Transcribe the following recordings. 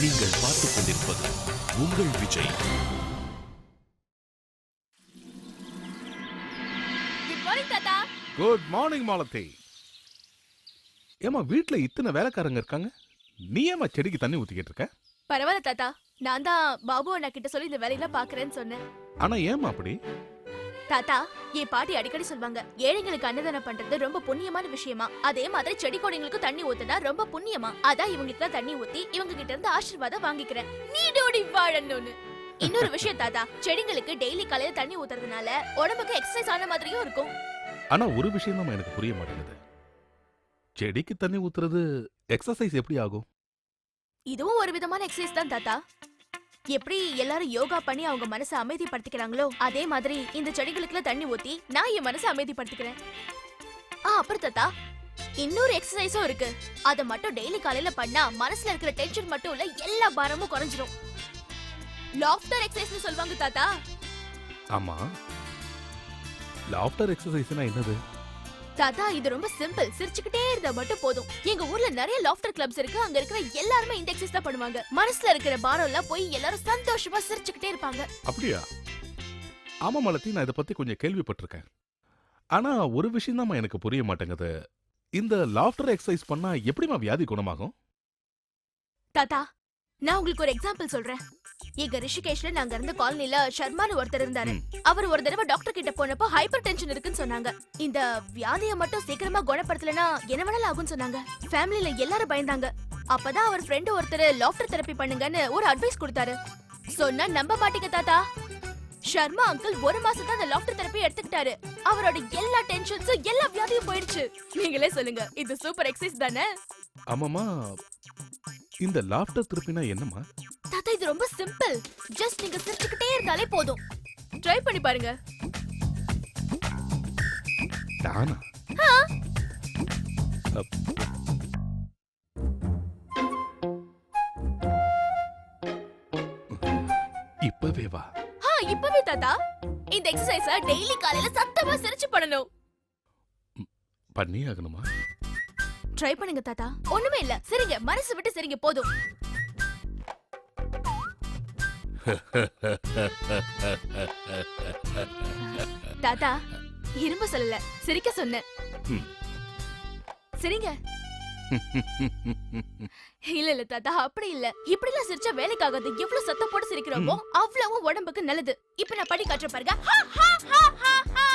நீங்கள் பார்த்துக் கொண்டிருப்பது உங்கள் விஜய். குட் மார்னிங் தாத்தா. Good morning Malathi. ஏமா வீட்ல இத்தனை வேலைக்காரங்க இருக்காங்க? நீ ஏமா செடிக்கு தண்ணி ஊத்திக்கிட்டு இருக்க? பரவாயில்ல தாத்தா. நான் தான் பாபு அண்ணா கிட்ட சொல்லி இந்த வேலையெல்லாம் பாக்குறேன்னு சொன்னேன். ஆனா ஏமா அப்படி? தாத்தா என் பாட்டி அடிக்கடி சொல்வாங்க ஏழைங்களுக்கு அன்னதானம் பண்றது ரொம்ப புண்ணியமான விஷயமா? அதே மாதிரி செடி கொடிங்களுக்கு தண்ணி ஊத்துனா ரொம்ப புண்ணியமா? அதான் இவங்களுக்கு தான் தண்ணி ஊத்தி இவங்க கிட்ட இருந்து ஆசீர்வாதம் வாங்கிக்கிறேன். நீடோடி வாழணும்னு. இன்னொரு விஷயம் தாத்தா செடிங்களுக்கு டெய்லி காலையில தண்ணி ஊத்துறதுனால உடம்புக்கு எக்ஸசைஸ் ஆன மாதிரியும் இருக்கும். ஆனா ஒரு விஷயம் தான் எனக்கு புரிய மாட்டேங்குது. செடிக்கு தண்ணி ஊத்துறது எக்ஸசைஸ் எப்படி ஆகும்? இதுவும் ஒரு விதமான எக்ஸசைஸ் தான் தாத்தா. எப்படி எல்லாரும் யோகா பண்ணி அவங்க மனசை அமைதிப்படுத்திக்கிறாங்களோ அதே மாதிரி இந்த செடிகளுக்குள்ள தண்ணி ஊத்தி நான் என் மனசை அமைதிப்படுத்திக்கிறேன். ஆ அப்புறம் தாத்தா இன்னொரு எக்ஸசைஸும் இருக்கு. அத மட்டும் டெய்லி காலையில பண்ணா மனசுல இருக்கிற டென்ஷன் மட்டும் இல்ல எல்லா பாரமும் குறைஞ்சிரும். லாஃப்டர் எக்ஸசைஸ்னு சொல்லுவாங்க தாத்தா. ஆமா. லாஃப்டர் எக்ஸசைஸ்னா என்னது? தாத்தா இது ரொம்ப சிம்பிள் சிரிச்சுக்கிட்டே இருந்தா மட்டும் போதும். எங்க ஊர்ல நிறைய லாஃப்டர் கிளப்ஸ் இருக்கு. அங்க இருக்கிற எல்லாருமே இந்த எக்ஸசைஸ் தான் பண்ணுவாங்க. மனசுல இருக்கிற பாரம் எல்லாம் போய் எல்லாரும் சந்தோஷமா சிரிச்சுக்கிட்டே இருப்பாங்க. அப்படியா? ஆமா மாலதி நான் இதை பத்தி கொஞ்சம் கேள்விப்பட்டிருக்கேன். ஆனா ஒரு விஷயம் தான் எனக்கு புரிய மாட்டேங்குது. இந்த லாஃப்டர் எக்ஸசைஸ் பண்ணா எப்படிமா வியாதி குணமாகும்? தாத்தா நான் உங்களுக்கு ஒரு எக்ஸாம்பிள் சொல்றேன். எங்க ரிஷிகேஷ்ல நாங்க இருந்த காலனில ஷர்மான்னு ஒருத்தர் இருந்தாரு. அவர் ஒரு தடவை டாக்டர் கிட்ட போனப்போ ஹைப்பர் டென்ஷன் இருக்குன்னு சொன்னாங்க. இந்த வியாதிய மட்டும் சீக்கிரமா குணப்படுத்தலனா என்ன வேணாலும் ஆகும்னு சொன்னாங்க. ஃபேமிலில எல்லாரும் பயந்தாங்க. அப்பதான் அவர் ஃப்ரெண்ட் ஒருத்தர் லாஃப்டர் தெரப்பி பண்ணுங்கன்னு ஒரு அட்வைஸ் கொடுத்தாரு. சொன்னா நம்ப மாட்டீங்க தாத்தா. ஷர்மா அங்கிள் ஒரு மாசம் தான் அந்த லாஃப்டர் தெரப்பி எடுத்துக்கிட்டாரு. அவரோட எல்லா டென்ஷன்ஸும் எல்லா வியாதியும் போயிடுச்சு. நீங்களே சொல்லுங்க இது சூப்பர் எக்ஸசைஸ் தானே? ஆமாமா இந்த லாஃப்டர் திருப்பினா என்னம்மா? தாத்தா இது ரொம்ப சிம்பிள் ஜஸ்ட் நீங்க சிரிச்சுக்கிட்டே இருந்தாலே போதும். ட்ரை பண்ணி பாருங்க. அப். இப்பவே வா. ஆ, இப்பவே தாத்தா. இந்த எக்ஸசைஸ டெய்லி காலையில சத்தமா சிரிச்சு பண்ணணும். பண்ணி ஆகணுமா? ட்ரை பண்ணுங்க தாத்தா. ஒண்ணுமே இல்ல. சரிங்க. மனசு விட்டு சரிங்க போதும். தாத்தா இரும்ப சொல்லல. சிரிக்க சொன்னேன். ம். சரிங்க. இல்ல இல்ல தாத்தா அப்படி இல்ல. இப்படி எல்லாம் சிரிச்சா வேலைக்கு ஆகாது எவ்வளவு சத்தம் போட்டு சிரிக்கிறோமோ அவ்வளவு உடம்புக்கு நல்லது. இப்ப நான் படி காட்டுறேன் பாருங்க. ஹா, ஹா, ஹா, ஹா,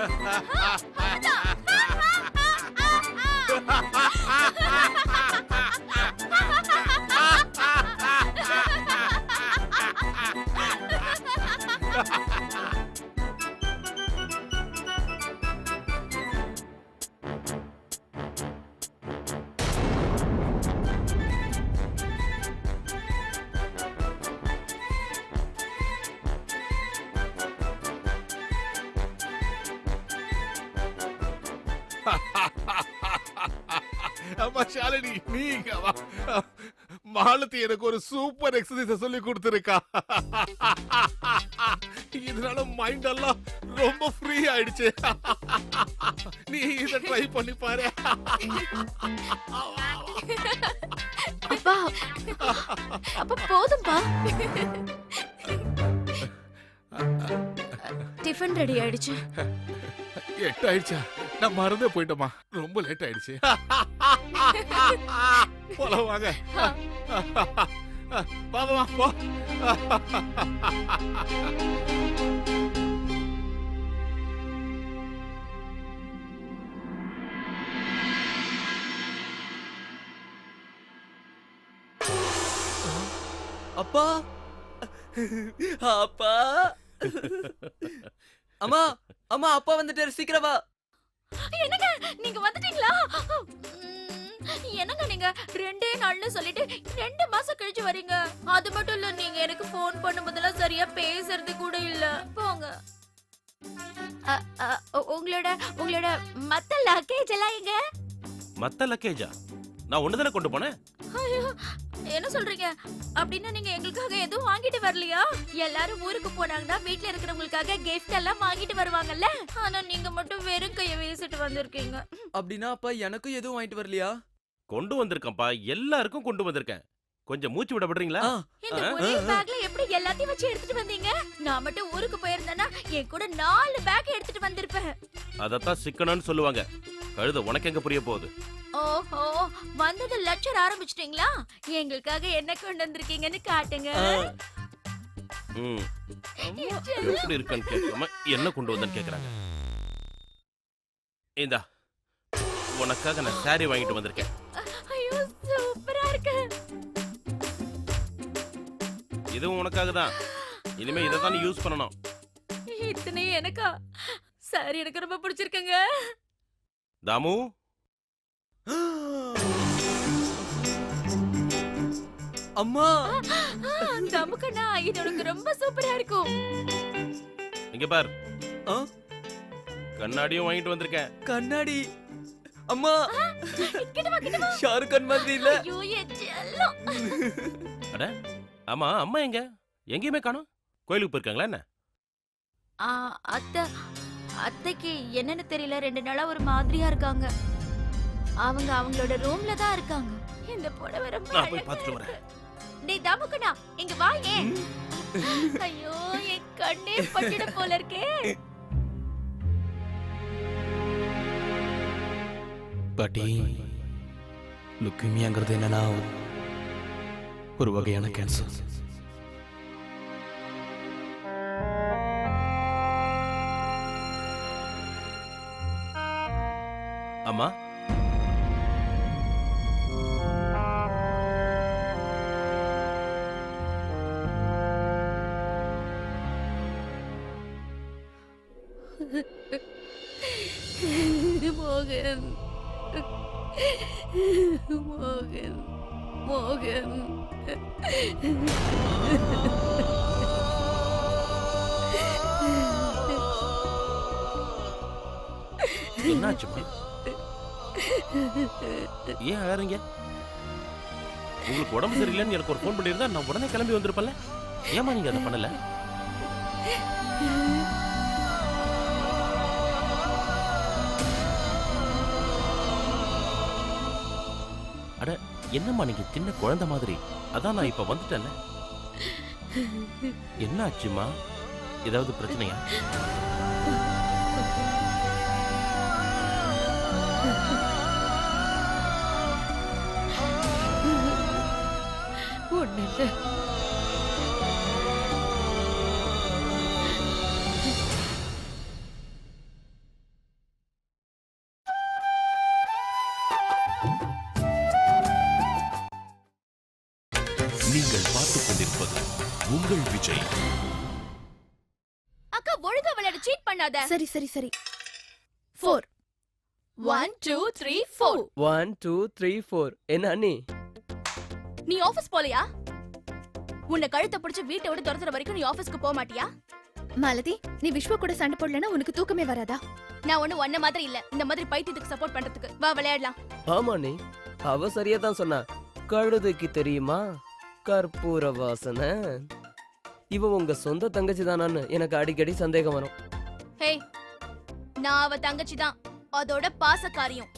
அம்மா ஷாலினி நீங்க வா. மாலதி எனக்கு ஒரு சூப்பர் எக்ஸசைஸ் சொல்லி கொடுத்துருக்கா. இதனால மைண்ட் எல்லாம் ரொம்ப ஃப்ரீ ஆயிடுச்சு. நீ இத ட்ரை பண்ணி பாரு. அப்பா அப்ப போதும்பா. டிஃபன் ரெடி ஆயிடுச்சு. எட்டு ஆயிடுச்சா நான் மறந்தே போயிட்டோமா ரொம்ப லேட் ஆயிடுச்சு. போலாம் வாங்க பாப்பா போ. அப்பா. அப்பா. அம்மா அம்மா அப்பா வந்துட்டாரு. சீக்கிரம் வா. என்னங்க? நீங்க வந்துட்டீங்களா? ரெண்டே நாள்னு சொல்லிட்டு ரெண்டு மாசம் கழிச்சு வரீங்க. அது மட்டும் இல்ல நீங்க எனக்கு ஃபோன் பண்ணும்போதெல்லாம் சரியா பேசுறது கூட இல்ல. போங்க. உங்களோட உங்களோட மத்த லக்கேஜ் எல்லாம் எங்க? மத்த லக்கேஜா நான் ஒண்ணு தானே கொண்டு போனேன்? என்ன சொல்றீங்க? அப்படின்னா நீங்க எங்களுக்காக எதுவும் வாங்கிட்டு வரலையா? எல்லாரும் ஊருக்கு போனாங்கன்னா வீட்ல இருக்கிறவங்களுக்காக gift எல்லாம் வாங்கிட்டு வருவாங்கல்ல? ஆனா நீங்க மட்டும் வெறும் கைய வீசிட்டு வந்திருக்கீங்க. அப்படின்னா அப்பா எனக்கும் எதுவும் வாங்கிட்டு வரலையா? கொண்டு வந்திருக்கேன்ப்பா. எல்லாருக்கும் கொண்டு வந்திருக்கேன். கொஞ்சம் மூச்சு விட விடுறீங்களா இந்த ஒரே. பேக்ல எப்படி எல்லாத்தையும் வச்சு எடுத்துட்டு வந்தீங்க? நான் மட்டும் ஊருக்கு போயிருந்தேன்னா என் கூட நாலு பேக் எடுத்துட்டு வந்திருப்பேன். அதத்தான் சிக்கனம்னு சொல்லுவாங்க. கழுத உனக்கு எங்க புரிய போகுது? ஓஹோ வந்தது லெக்சர் ஆரம்பிச்சிட்டீங்களா? எங்களுக்காக என்ன கொண்டு வந்திருக்கீங்கன்னு காட்டுங்க. ம். எப்படி இருக்குன்னு கேட்காம என்ன கொண்டு வந்தேன்னு கேக்குறாங்க. இந்தா உனக்காக நான் saree வாங்கிட்டு வந்திருக்கேன். இதுவும் உனக்காக தான் இனிமே இதை தான் யூஸ் பண்ணணும். இத்தனை எனக்கா? சாரி எனக்கு ரொம்ப பிடிச்சிருக்குங்க. தாமு? அம்மா! தமுக்கண்ணா இது உனக்கு ரொம்ப சூப்பரா இருக்கும். இங்க பார். ஆ? கண்ணாடியும் வாங்கிட்டு வந்திருக்கேன். கண்ணாடி! அம்மா! ஷாருக் கான் மாதிரி இல்ல. செல்லம். ஆமா அம்மா எங்க? எங்கேயுமே காணோம். கோயிலுக்கு போயிருக்காங்களா என்ன? ஆ, அத்தை அத்தைக்கு என்னன்னு தெரியல. ரெண்டு நாளா ஒரு மாதிரியா இருக்காங்க. அவங்க அவங்களோட ரூம்ல தான் இருக்காங்க. இந்த புடவை ரொம்ப நான் போய் அழகா பார்த்துட்டு இருக்கு. வரேன். டேய் தமுக்கண்ணா இங்க வா ஏன் ஐயோ என் கண்ணே பட்டுட போல இருக்கே. பாட்டி லுக்கிமியாங்கிறது என்னன்னா ஒரு வகையான கேன்சர் மோகன் என்னாச்சுமா ஏன் அழறீங்க உங்களுக்கு உடம்பு சரியில்லைன்னு எனக்கு ஒரு ஃபோன் பண்ணியிருந்தா நான் உடனே கிளம்பி வந்திருப்பேன்ல. ஏமா நீங்க அதை பண்ணல? என்னம்மா நீங்க சின்ன குழந்தை மாதிரி? அதான் நான் இப்ப வந்துட்டேன்ல. என்ன ஆச்சுமா ஏதாவது பிரச்சனையா? பண்ணாத. சரி சரி சரி. Four one two three four one two three four என்ன அண்ணி? நீ ஆபீஸ் போலையா? உன்னை கழுத்தை பிடிச்சு வீட்டை விட்டு துரத்துற வரைக்கும் நீ ஆபீஸ்க்கு போக மாட்டியா? மாலதி நீ விஸ்வா கூட சண்டை போடலனா உனக்கு தூக்கமே வராதா? நான் ஒண்ணு ஒன்ன மாதிரி இல்ல. இந்த மாதிரி பைத்தியத்துக்கு சப்போர்ட் பண்றதுக்கு. வா விளையாடலாம். ஆமா அண்ணி. அவ சரியா தான் சொன்னா. கழுதைக்கு தெரியுமா? கற்பூர வாசனை இவ உங்க சொந்த தங்கச்சி தானான்னு எனக்கு அடிக்கடி சந்தேகம் வரும். ஹே நான் அவ தங்கச்சி தான். அதோட பாசக்காரியம்.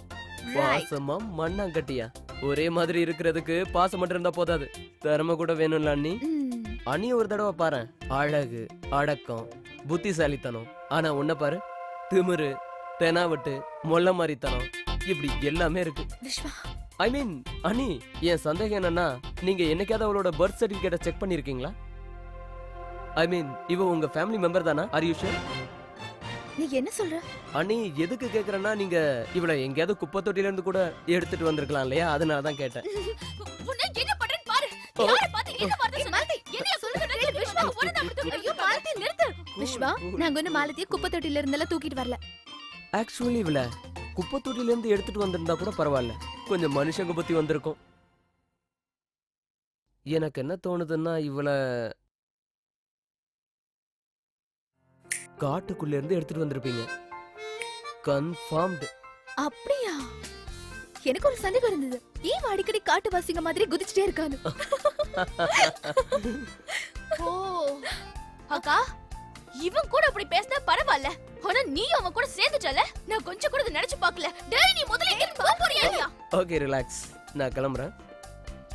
பாசமா மண்ணாங்கட்டியா? ஒரே மாதிரி இருக்கிறதுக்கு பாசம் மட்டும் இருந்தா போதாது. திறமை கூட வேணும்ல அண்ணி? அண்ணி ஒரு தடவை பாரு. அழகு அடக்கம் புத்திசாலித்தனம். ஆனா உன்ன பாரு திமிரு தெனாவட்டு மொல்ல மாதிரித்தனம் இப்படி எல்லாமே இருக்கு. ஐ மீன் அண்ணி என் சந்தேகம் என்னன்னா நீங்க என்னைக்காவது அவளோட பர்த் சர்டிபிகேட்டை செக் பண்ணிருக்கீங்களா? ஐ மீன் இவ உங்க ஃபேமிலி மெம்பர் தானா? ஆர் யூ நீ என்ன சொல்ற? அண்ணி எதுக்கு கேக்குறேன்னா நீங்க இவள எங்கேயாவது குப்பை தொட்டில இருந்து கூட எடுத்துட்டு வந்திருக்கலாம் இல்லையா? அதனால தான் கேட்டேன். உன்னை என்ன பண்றேன்னு பாரு. யாரை பார்த்து என்ன வார்த்தை சொன்ன என்னைய சொல்லுங்க விஷ்வா தான் விட்டு ஐயோ மாலதி. நிறுத்து. விஸ்வா நாங்க ஒண்ணு மாலதியை குப்பை தொட்டில இருந்தெல்லாம் தூக்கிட்டு வரல. ஆக்சுவலி இவள குப்பை தொட்டில இருந்து எடுத்துட்டு வந்திருந்தா கூட பரவாயில்ல. கொஞ்சம் மனுஷங்க பத்தி வந்திருக்கும். எனக்கு என்ன தோணுதுன்னா இவள காட்டுக்குள்ள இருந்து எடுத்துட்டு வந்திருப்பீங்க. கன்ஃபார்ம்டு அப்படியா? எனக்கு ஒரு சந்தேகம் இருந்தது. ஏன் அடிக்கடி காட்டுவாசிங்க மாதிரி குதிச்சுட்டே இருக்கான்னு? ஓ அக்கா இவன் கூட அப்படி பேசினா பரவாயில்ல. ஆனா நீ அவன் கூட சேர்ந்துட்டல? நான் கொஞ்சம் கூட நினைச்சு பார்க்கல. டேய் நீ முதல்ல இங்க போக போறியா இல்லையா? ஓகே ரிலாக்ஸ் நான் கிளம்புறேன்.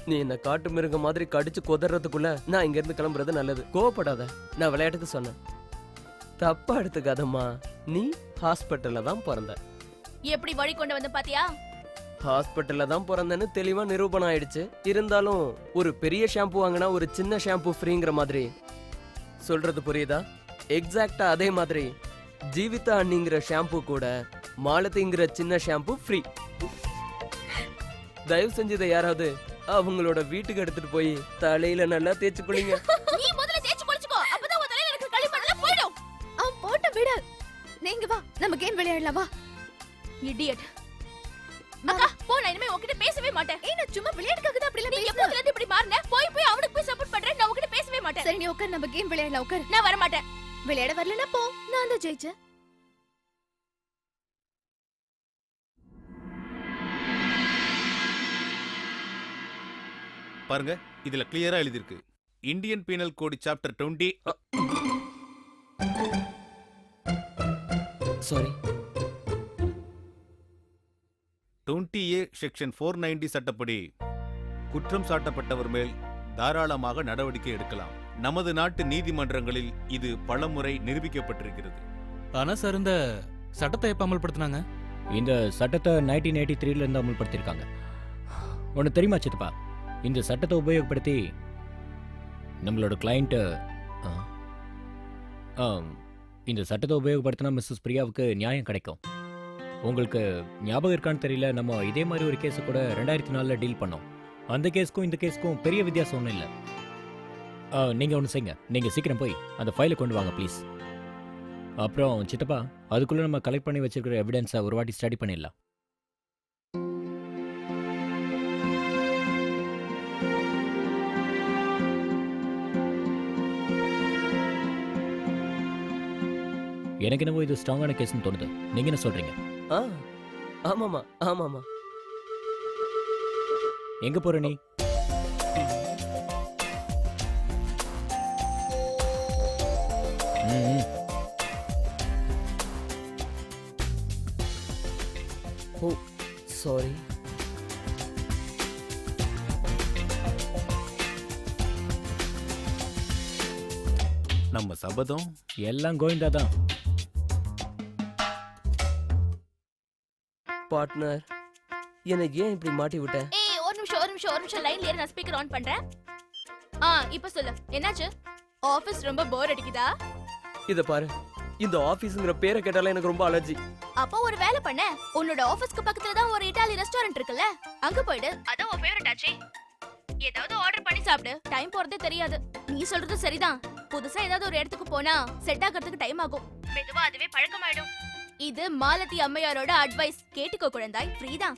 நீ என்ன காட்டு மிருகம் மாதிரி கடிச்சு கொதறதுக்குள்ள நான் இங்க இருந்து கிளம்புறது நல்லது. கோவப்படாத. நான் விளையாட்டுக்கு சொன்னேன். தப்பா எடுத்துக்காதம்மா. நீ ஹாஸ்பிட்டல்ல தான் பிறந்த. எப்படி வழி கொண்டு வந்த பாத்தியா? ஹாஸ்பிட்டல்ல தான் பிறந்தேன்னு தெளிவா நிரூபணம் ஆயிடுச்சு. இருந்தாலும் ஒரு பெரிய ஷாம்பு வாங்கினா ஒரு சின்ன ஷாம்பு ஃப்ரீங்கிற மாதிரி. சொல்றது புரியுதா? எக்ஸாக்ட்டா அதே மாதிரி. ஜீவிதா அண்ணிங்கிற ஷாம்பு கூட மாலதிங்கிற சின்ன ஷாம்பு ஃப்ரீ தயவு செஞ்சு இதை யாராவது அவங்களோட வீட்டுக்கு எடுத்துட்டு போய் தலையில நல்லா தேய்ச்சு குளிங்க இடியட் அக்கா போ நான் இனிமே உன்கிட்ட பேசவே மாட்டேன். ஏய் நான் சும்மா விளையாட்டுக்காக தான் அப்படி நீ எல்லாம் இருந்து இப்படி மாறின? போய் போய் அவனுக்கு போய் சப்போர்ட் பண்றேன் நான் உன்கிட்ட பேசவே மாட்டேன். சரி நீ உட்கார் நம்ம கேம் விளையாடலாம் உட்கார். நான் வர மாட்டேன் விளையாட வரலனா போ. நான் தான் ஜெயிச்சேன். பாருங்க இதுல கிளியரா எழுதியிருக்கு. Indian penal code chapter twenty sorry twenty A section four ninety சட்டப்படி குற்றம் சாட்டப்பட்டவர் மேல் தாராளமாக நடவடிக்கை எடுக்கலாம். நமது நாட்டு நீதிமன்றங்களில் இது பலமுறை நிரூபிக்கப்பட்டிருக்கிறது. ஆனா சார் இந்த சட்டத்தை எப்ப அமல்படுத்தினாங்க? இந்த சட்டத்தை நைன்டீன் எயிட்டி த்ரீல இருந்து அமல்படுத்தியிருக்காங்க. ஒன்று தெரியுமா சித்தப்பா? இந்த சட்டத்தை உபயோகப்படுத்தி நம்மளோட கிளைண்ட்டு இந்த சட்டத்தை உபயோகப்படுத்தினா மிஸ்ஸஸ் பிரியாவுக்கு நியாயம் கிடைக்கும். உங்களுக்கு ஞாபகம் இருக்கான்னு தெரியல நம்ம இதே மாதிரி ஒரு கேஸை கூட ரெண்டாயிரத்தி நாலில் டீல் பண்ணோம். அந்த கேஸ்க்கும் இந்த கேஸுக்கும் பெரிய வித்தியாசம் ஒன்றும் இல்லை. நீங்கள் ஒன்று செய்யுங்க நீங்கள் சீக்கிரம் போய் அந்த ஃபைலை கொண்டு வாங்க ப்ளீஸ் அப்புறம் சித்தப்பா அதுக்குள்ளே நம்ம கலெக்ட் பண்ணி வச்சிருக்கிற எவிடன்ஸை ஒரு வாட்டி ஸ்டடி பண்ணிடலாம். எனக்கு என்னவோ இது ஸ்ட்ராங்கான கேஸ்னு தோணுது. நீங்கள் என்ன சொல்றீங்க? ஆ ஆமாமா ஆமாமா எங்க போற நீ? ம். சாரி. நம்ம சபதம் எல்லாம் கோவிந்தா தான். பார்ட்னர் என்னை ஏன் இப்படி மாட்டி விட்ட? ஏய் ஒரு நிமிஷம் ஒரு நிமிஷம் ஒரு நிமிஷம். லைன்ல ஏறு நான் ஸ்பீக்கர் ஆன் பண்றேன். ஆ இப்போ சொல்லு. என்னாச்சு? ஆபீஸ் ரொம்ப போர் அடிக்குதா? இத பாரு. இந்த ஆபீஸ்ங்கிற பேரை கேட்டாலே எனக்கு ரொம்ப அலர்ஜி அப்போ ஒரு வேலை பண்ண. உன்னோட ஆபீஸ்க்கு பக்கத்துல தான் ஒரு இட்டாலி ரெஸ்டாரண்ட் இருக்குல்ல? அங்க போயிடு. அதான் உன் ஃபேவரட் ஆச்சே. ஏதாவது ஆர்டர் பண்ணி சாப்பிடு. டைம் போறதே தெரியாது. நீ சொல்றது சரிதான். புதுசா ஏதாவது ஒரு இடத்துக்கு போனா செட் ஆகிறதுக்கு டைம் ஆகும். மெதுவா அதுவே பழக்கமாயிடும். இது மாலதி அம்மையாரோட அட்வைஸ் கேட்டுக்கோ குழந்தாய் ஃப்ரீ தான்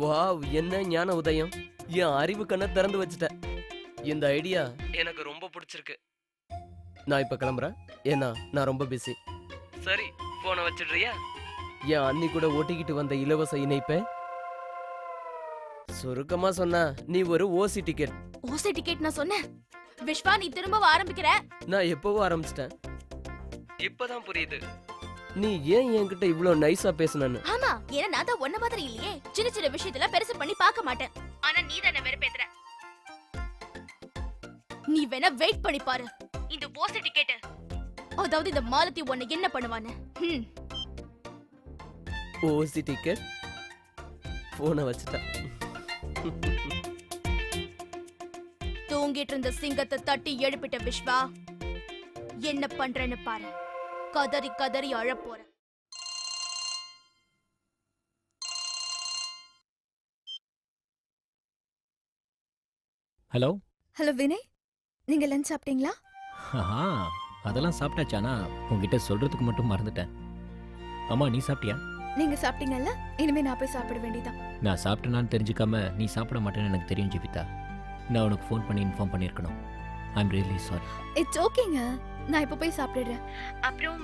வாவ் என்ன ஞான உதயம். என் அறிவு கண்ணை திறந்து வச்சுட்ட. இந்த ஐடியா எனக்கு ரொம்ப பிடிச்சிருக்கு. நான் இப்ப கிளம்புறேன். ஏன்னா நான் ரொம்ப பிஸி சரி போனை வச்சிடுறியா? என் அண்ணி கூட ஓட்டிக்கிட்டு வந்த இலவச இணைப்பை சுருக்கமா சொன்னா நீ ஒரு ஓசி டிக்கெட் ஓசி டிக்கெட் நான் சொன்னேன். விஸ்வா நீ திரும்ப ஆரம்பிக்கிற? நான் எப்பவோ ஆரம்பிச்சிட்டேன். இப்பதான் புரியுது. நீ ஏன் என்கிட்ட இவ்ளோ நைஸா பேசுனன்னு? ஆமா ஏன்னா நான் தான் ஒன்ன மாதிரி இல்லையே. சின்ன சின்ன விஷயத்துல பெருசு பண்ணி பார்க்க மாட்டேன். ஆனா நீ தானே வெறுப்பேத்துற. நீ வேணா வெயிட் பண்ணி பாரு. இந்த ஓசி டிக்கெட் அதாவது இந்த மாலத்தி உன்னை என்ன பண்ணுவான்னு. ஹம். ஓசி டிக்கெட் போனை வச்சுட்டேன் தூங்கிட்டு இருந்த சிங்கத்தை தட்டி எழுப்பிட்ட விஸ்வா என்ன பண்றேன்னு பாரு. கதறி கதறி அழப் போற ஹலோ? ஹலோ வினய். நீங்க லஞ்ச் சாப்பிட்டீங்களா? ஆஹா அதெல்லாம் சாப்பிட்டாச்சானா உங்ககிட்ட சொல்றதுக்கு மட்டும் மறந்துட்டேன். அம்மா நீ சாப்பிட்டியா? நீங்க சாப்பிட்டீங்கல்ல? இனிமே நான் போய் சாப்பிட வேண்டியதான் நான் சாப்பிட்டேனான்னு தெரிஞ்சுக்காம நீ சாப்பிட மாட்டேன்னு எனக்கு தெரியும் ஜீவிதா. நான் உனக்கு ஃபோன் பண்ணி இன்ஃபார்ம் பண்ணியிருக்கணும். I am really sorry it's ஓகேங்க நான் இப்போ போய் சாப்பிடுறேன். அப்புறம்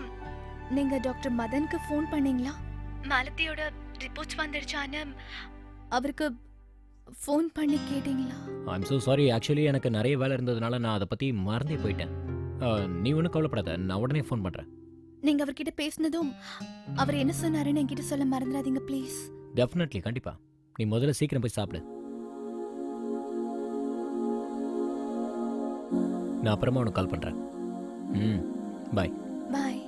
நீங்க டாக்டர் மதனுக்கு ஃபோன் பண்ணீங்களா? மாலத்தியோட ரிப்போர்ட்ஸ் வந்துடுச்சான்னு அவருக்கு ஃபோன் பண்ணி கேட்டீங்களா? I am so sorry actually எனக்கு நிறைய வேலை இருந்ததுனால நான் அதை பற்றி மறந்தே போயிட்டேன். அஹ், நீ ஒன்றும் கவலைப்படாத. நான் உடனே ஃபோன் பண்ணுறேன் நீங்க அவர்கிட்ட பேசினதும் அவர் என்ன சொன்னாருன்னு என்கிட்ட சொல்ல மறந்துடாதீங்க ப்ளீஸ் டெஃபினெட்லி கண்டிப்பாக நீ முதல்ல சீக்கிரம் போய் சாப்பிடு. நான் அப்புறமா உனக்கு கால் பண்ணுறேன் ம் பாய். பாய்.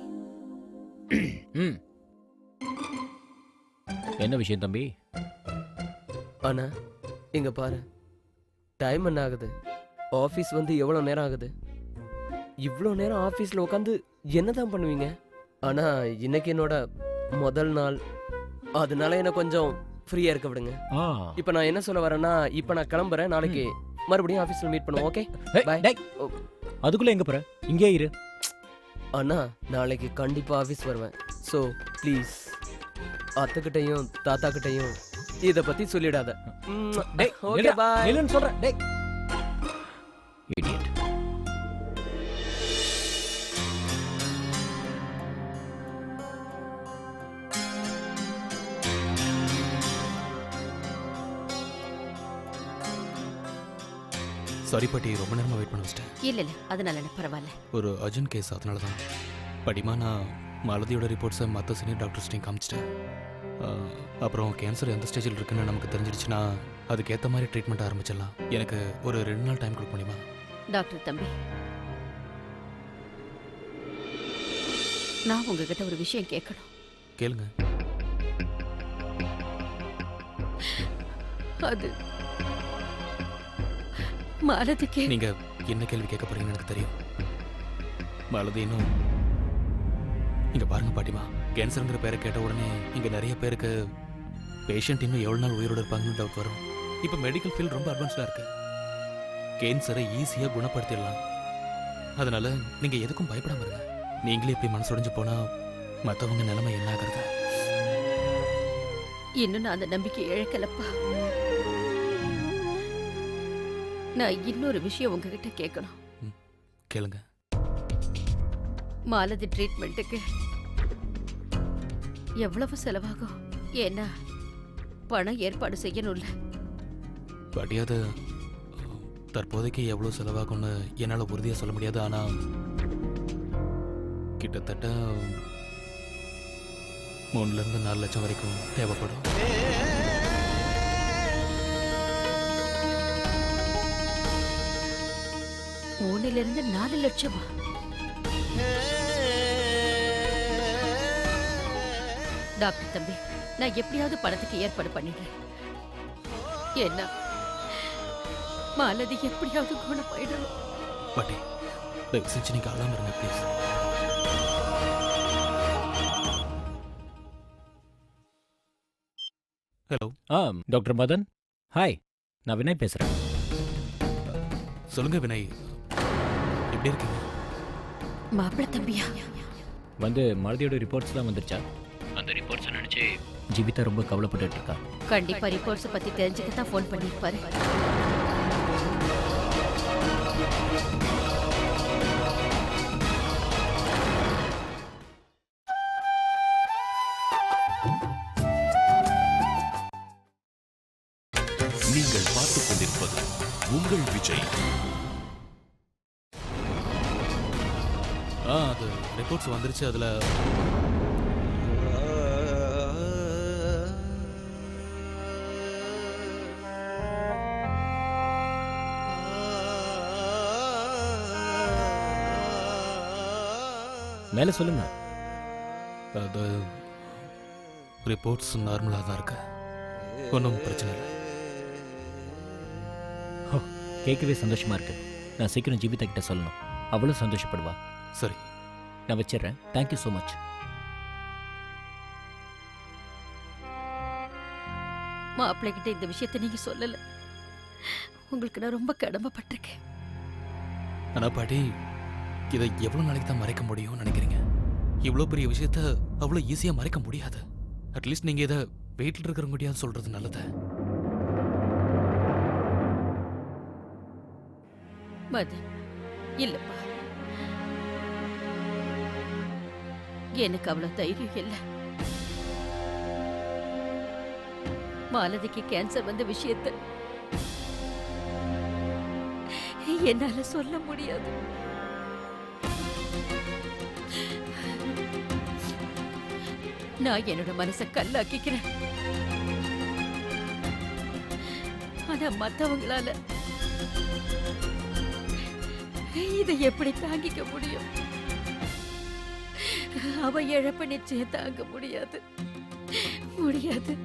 ம். என்ன விஷயம் தம்பி? அண்ணா இங்க பாரு. டைம் என்ன ஆகுது? ஆஃபீஸ் வந்து எவ்வளோ நேரம் ஆகுது? இவ்வளோ நேரம் ஆஃபீஸில் உட்காந்து என்னதான் பண்ணுவீங்க? ஆனா இன்னைக்கு என்னோட முதல் நாள். அதனால என்ன கொஞ்சம் ஃப்ரீயா இருக்க விடுங்க. ஆ. இப்போ நான் என்ன சொல்ல வரேன்னா இப்போ நான் கிளம்புறேன் நாளைக்கு மறுபடியும் ஆஃபீஸில் மீட் பண்ணுவோம் ஓகே Bye. டேய், அதுக்குள்ள எங்க போற? இங்கே இரு. அண்ணா நாளைக்கு கண்டிப்பா ஆஃபீஸ் வருவேன். ஸோ ப்ளீஸ் அத்தைக்கிட்டையும் தாத்தா கிட்டையும் இதை பத்தி சொல்லிடாத. டேய், ஓகே பாய் நில்லுன்னு சொல்றேன் டேய். இடியட் சாரி பாட்டி. ரொம்ப நேரமாக வெயிட் பண்ண வச்சிட்டேன். இல்ல இல்ல அதனால என்ன பரவாயில்ல. ஒரு அர்ஜென்ட் கேஸ் அதனால தான் படிமா நான் மாலதியோட ரிப்போர்ட்ஸை மற்ற சீனியர் டாக்டர்ஸ்டையும் காமிச்சிட்டேன். ஆஹ், அப்புறம் கேன்சர் எந்த ஸ்டேஜில் இருக்குன்னு நமக்கு தெரிஞ்சிருச்சுன்னா அதுக்கேற்ற மாதிரி ட்ரீட்மெண்ட் ஆரம்பிச்சிடலாம். எனக்கு ஒரு ரெண்டு நாள் டைம் கொடுக்க முடியுமா? டாக்டர் தம்பி. நான் உங்ககிட்ட ஒரு விஷயம் கேட்கணும். கேளுங்க. அது மாலதிக்கு. நீங்க என்ன கேள்வி கேட்க போறீங்கன்னு எனக்கு தெரியும். மாலதி இன்னும் இங்க பாருங்க பாட்டிமா. கேன்சருங்கிற பேரை கேட்ட உடனே இங்க நிறைய பேருக்கு பேஷண்ட் இன்னும் எவ்வளவு நாள் உயிரோட இருப்பாங்கன்னு டவுட் வரும். இப்போ மெடிக்கல் ஃபீல்ட் ரொம்ப அட்வான்ஸ்டா இருக்கு. கேன்சரை ஈஸியா குணப்படுத்திடலாம். அதனால நீங்க எதுக்கும் பயப்படாம இருங்க. நீங்களே இப்படி மனசுடைஞ்சு போனா மத்தவங்க நிலைமை என்ன ஆகுறது? இன்னும் நான் அந்த நம்பிக்கை இழக்கலப்பா. நான் இன்னொரு விஷயம் உங்ககிட்ட கேட்கணும். கேளுங்க. மாலதி ட்ரீட்மெண்ட்டுக்கு எவ்வளவு செலவாகும்? ஏன்னா பணம் ஏற்பாடு செய்யணும்ல. பாட்டி அது தற்போதைக்கு எவ்வளோ செலவாகும்னு என்னால் உறுதியாக சொல்ல முடியாது. ஆனால் கிட்டத்தட்ட மூணுலேருந்து நாலு லட்சம் வரைக்கும் தேவைப்படும். மூணுல இருந்து நாலு லட்சமா. டாக்டர் தம்பி நான் எப்படியாவது பணத்துக்கு ஏற்பாடு பண்ணிடுறேன். என்ன? மாலதி எப்படியாவது குணமாயிடணும் பாட்டி தயவு செஞ்சு நீங்கள் அழாம இருங்க please hello ah doctor Madan. Hi நான் வினய் பேசுகிறேன் சொல்லுங்க வினய் எப்படி இருக்கீங்க மாப்பிள்ள தம்பியா? வந்து மாலதியோட ரிப்போர்ட்ஸ்லாம் வந்துருச்சா? அந்த ரிப்போர்ட்ஸை நினச்சி ஜீவிதா ரொம்ப கவலைப்பட்டுட்டு இருக்கா? கண்டிப்பா ரிப்போர்ட்ஸ் பத்தி தெரிஞ்சுக்க தான் ஃபோன் பண்ணிருப்பாரு ஆ அது ரிப்போர்ட்ஸ் வந்துருச்சு அதில். மேலே சொல்லுங்க. அது ரிப்போர்ட்ஸ் நார்மலாக தான் இருக்கு. ஒன்றும் பிரச்சனை இல்லை. கேட்கவே சந்தோஷமா இருக்கு. நான் சீக்கிரம் ஜீவிதா கிட்ட சொல்லணும். அவளும் சந்தோஷப்படுவா. சரி நான் வச்சிடுறேன். தேங்க்யூ ஸோ மச் மாப்பிள்ளை கிட்ட இந்த விஷயத்த நீங்க சொல்லல. உங்களுக்கு நான் ரொம்ப கடமைப்பட்டிருக்கேன். ஆனால் பாட்டி இதை எவ்வளோ நாளைக்கு தான் மறைக்க முடியும்னு நினைக்கிறீங்க? இவ்வளோ பெரிய விஷயத்த அவ்வளோ ஈஸியாக மறைக்க முடியாது. அட்லீஸ்ட் நீங்கள் இதை வீட்டில் இருக்கிறவங்ககிட்டயாவது சொல்கிறது நல்லது. மதன் இல்லப்பா. எனக்கு அவ்வளவு தைரியம் இல்லை. மாலதிக்கு கேன்சர் வந்த விஷயத்த என்னால சொல்ல முடியாது. நான் என்னோட மனசை கல்லாக்கிக்கிறேன். ஆனா மத்தவங்களால இதை எப்படி தாங்கிக்க முடியும்? அவ இழப்ப நிச்சயம் தாங்க முடியாது. முடியாது.